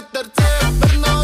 meterte, pero no